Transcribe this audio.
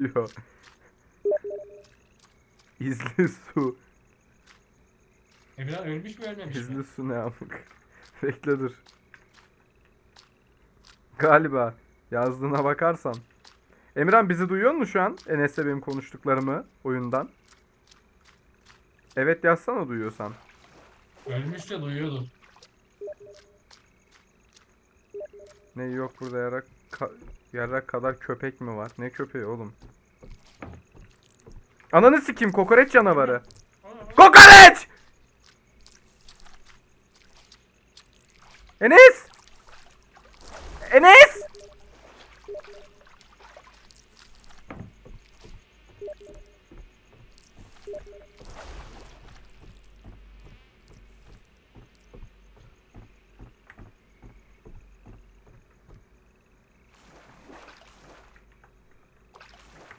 Yo. İzli su. Emirhan ölmüş mü ölmemiş mi? İzli su ne amık. Bekle dur. Galiba yazdığına bakarsan. Emirhan bizi duyuyor mu şu an? Enes'le benim konuştuklarımı oyundan. Evet yazsana duyuyorsan. Ölmüş de duyuyordu. Ne yok burada yarak ka- yarak kadar köpek mi var? Ne köpeği oğlum? Ananı sikeyim kokoreç canavarı. Kokoreç! Enes! Enes!